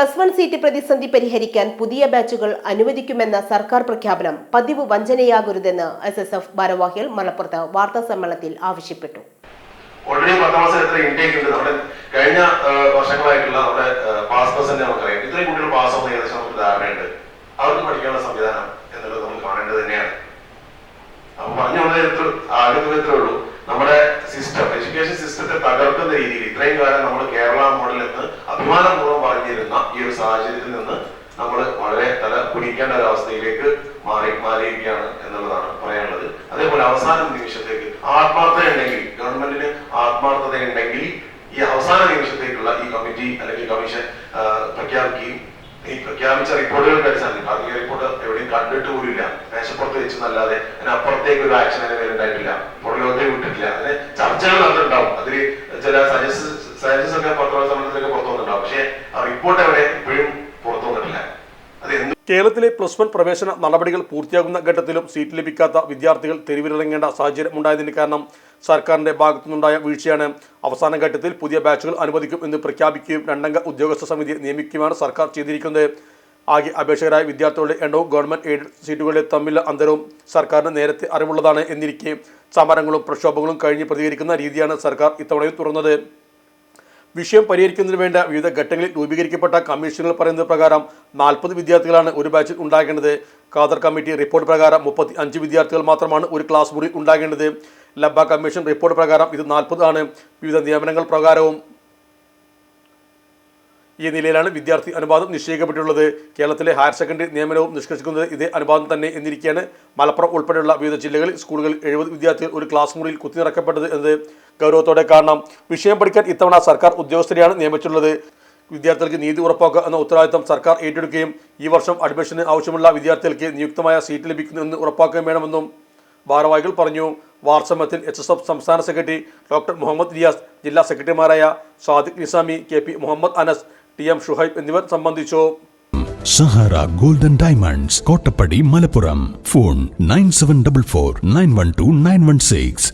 Plus one seat പ്രതിസന്ധി പരിഹരിക്കാൻ പുതിയ ബാച്ചുകൾ അനുവദിക്കുമെന്ന സർക്കാർ പ്രഖ്യാപനം പതിവ് വഞ്ചനയാകരുതെന്ന് എസ് എസ് എഫ് ഭാരവാഹികൾ മലപ്പുറത്ത് വാർത്താ സമ്മേളനത്തിൽ ആവശ്യപ്പെട്ടു. ഓൾറെഡി പത്താം ക്ലാസ് എത്ര ഇൻടേക്ക് ഉണ്ട്? നമ്മുടെ കഴിഞ്ഞ വർഷങ്ങളായിട്ടുള്ള നമ്മുടെ പാസ് പെർസെന്റ് നമുക്കറിയാം. ഇത്രയും കുട്ടികൾ പാസ് ആവുന്ന ഏകദേശം നമുക്ക് ധാരണയുണ്ട്. അവർക്ക് പഠിക്കാനുള്ള സംവിധാനം എന്നുള്ളത് നമ്മൾ കാണേണ്ടത് തന്നെയാണ്. അപ്പൊ പറഞ്ഞു ആഗ്രഹം ഇത്രേ ഉള്ളൂ. നമ്മുടെ സിസ്റ്റം എഡ്യൂക്കേഷൻ സിസ്റ്റത്തെ തകർക്കുന്ന രീതിയിൽ ഇത്രയും കാലം നമ്മൾ കേരള മോഡൽ എന്ന് അഭിമാനപൂർവം പറഞ്ഞിരുന്ന ഈ ഒരു സാഹചര്യത്തിൽ നിന്ന് നമ്മൾ വളരെ തല കുടിക്കേണ്ട ഒരു അവസ്ഥയിലേക്ക് മാറി മാറിയിരിക്കുകയാണ് എന്നുള്ളതാണ് പറയാനുള്ളത്. അതേപോലെ അവസാന നിമിഷത്തേക്ക് ആത്മാർത്ഥത ഉണ്ടെങ്കിൽ ഗവൺമെന്റിന് ആത്മാർത്ഥത ഉണ്ടെങ്കിൽ ഈ അവസാന നിമിഷത്തേക്കുള്ള ഈ കമ്മിറ്റി അല്ലെങ്കിൽ കമ്മീഷൻ പ്രഖ്യാപിക്കുകയും ഈ പ്രഖ്യാപിച്ച റിപ്പോർട്ടുകൾക്ക് അടിസ്ഥാനത്തിൽ പ്രാഥമിക റിപ്പോർട്ട് എവിടെയും കണ്ടിട്ട് പോലില്ല മേശപ്പുറത്ത് വെച്ചെന്നല്ലാതെ അതിനപ്പുറത്തേക്ക് ഒരു ആക്ഷൻ അതിന് ഉണ്ടായിട്ടില്ല. പുറലോകത്തേക്ക് വിട്ടിട്ടില്ല. ചർച്ചകൾ നടന്നിട്ടുണ്ടാവും. അതിൽ ചില സജസ് സജസ് ഒക്കെ പത്രസമ്മേളനത്തിലൊക്കെ പുറത്തു വന്നിട്ടുണ്ടാവും. പക്ഷേ ആ റിപ്പോർട്ട് അവിടെ ഇപ്പോഴും പുറത്തു വന്നിട്ടില്ല. കേരളത്തിലെ പ്ലസ് വൺ പ്രവേശന നടപടികൾ പൂർത്തിയാകുന്ന ഘട്ടത്തിലും സീറ്റ് ലഭിക്കാത്ത വിദ്യാർത്ഥികൾ തെരുവിലിറങ്ങേണ്ട സാഹചര്യം ഉണ്ടായതിന് കാരണം സർക്കാരിന്റെ ഭാഗത്തുനിന്നുണ്ടായ വീഴ്ചയാണ്. അവസാന ഘട്ടത്തിൽ പുതിയ ബാച്ചുകൾ അനുവദിക്കും എന്ന് പ്രഖ്യാപിക്കുകയും രണ്ടംഗ ഉദ്യോഗസ്ഥ സമിതിയെ നിയമിക്കുകയുമാണ് സർക്കാർ ചെയ്തിരിക്കുന്നത്. ആകെ അപേക്ഷകരായ വിദ്യാർത്ഥികളുടെ എണ്ണവും ഗവൺമെന്റ് എയ്ഡഡ് സീറ്റുകളിലെ തമ്മിലുള്ള അന്തരവും സർക്കാരിന് നേരത്തെ അറിവുള്ളതാണ് എന്നിരിക്കെ സമരങ്ങളും പ്രക്ഷോഭങ്ങളും കഴിഞ്ഞ് പ്രതികരിക്കുന്ന രീതിയാണ് സർക്കാർ ഇത്തവണയും തുറന്നത്. വിഷയം പരിഹരിക്കുന്നതിന് വേണ്ട വിവിധ ഘട്ടങ്ങളിൽ രൂപീകരിക്കപ്പെട്ട കമ്മീഷനുകൾ പറയുന്നത് പ്രകാരം നാൽപ്പത് വിദ്യാർത്ഥികളാണ് ഒരു ബാച്ചിൽ ഉണ്ടാകേണ്ടത്. ഖാദർ കമ്മിറ്റി റിപ്പോർട്ട് പ്രകാരം മുപ്പത്തി അഞ്ച് വിദ്യാർത്ഥികൾ മാത്രമാണ് ഒരു ക്ലാസ് മുറി ഉണ്ടാകേണ്ടത്. ലബ്ബ കമ്മീഷൻ റിപ്പോർട്ട് പ്രകാരം ഇത് നാൽപ്പത് ആണ്. വിവിധ നിയമനങ്ങൾ പ്രകാരവും ഈ നിലയിലാണ് വിദ്യാർത്ഥി അനുപാതം നിശ്ചയിക്കപ്പെട്ടിട്ടുള്ളത്. കേരളത്തിലെ ഹയർ സെക്കൻഡറി നിയമനവും നിഷ്കർഷിക്കുന്നത് ഇതേ അനുപാതം തന്നെ എന്നിരിക്കെയാണ്. മലപ്പുറം ഉൾപ്പെടെയുള്ള വിവിധ ജില്ലകളിൽ സ്കൂളുകളിൽ എഴുപത് വിദ്യാർത്ഥികൾ ഒരു ക്ലാസ് മുറിയിൽ കുത്തിനിറക്കപ്പെട്ടത് എന്നത് ഗൗരവത്തോടെ കാരണം വിഷയം പഠിക്കാൻ ഇത്തവണ സർക്കാർ ഉദ്യോഗസ്ഥരെയാണ് നിയമിച്ചിട്ടുള്ളത്. വിദ്യാർത്ഥികൾക്ക് നീതി ഉറപ്പാക്കുക എന്ന ഉത്തരവാദിത്തം സർക്കാർ ഏറ്റെടുക്കുകയും ഈ വർഷം അഡ്മിഷന് ആവശ്യമുള്ള വിദ്യാർത്ഥികൾക്ക് നിയുക്തമായ സീറ്റ് ലഭിക്കുന്നുവെന്ന് ഉറപ്പാക്കുകയും വേണമെന്നും ഭാരവാഹികൾ പറഞ്ഞു. വാർസമ്മത്തിൽ എച്ച് എസ് എഫ് സംസ്ഥാന സെക്രട്ടറി ഡോക്ടർ മുഹമ്മദ് റിയാസ് ജില്ലാ സെക്രട്ടറിമാരായ Sadiq Nizami K P Muhammad Anas T M Shuhaib എന്നിവർ സംബന്ധിച്ചു. Sahara golden diamonds Kottappadi Malappuram. Phone nine seven double four nine one two nine one six.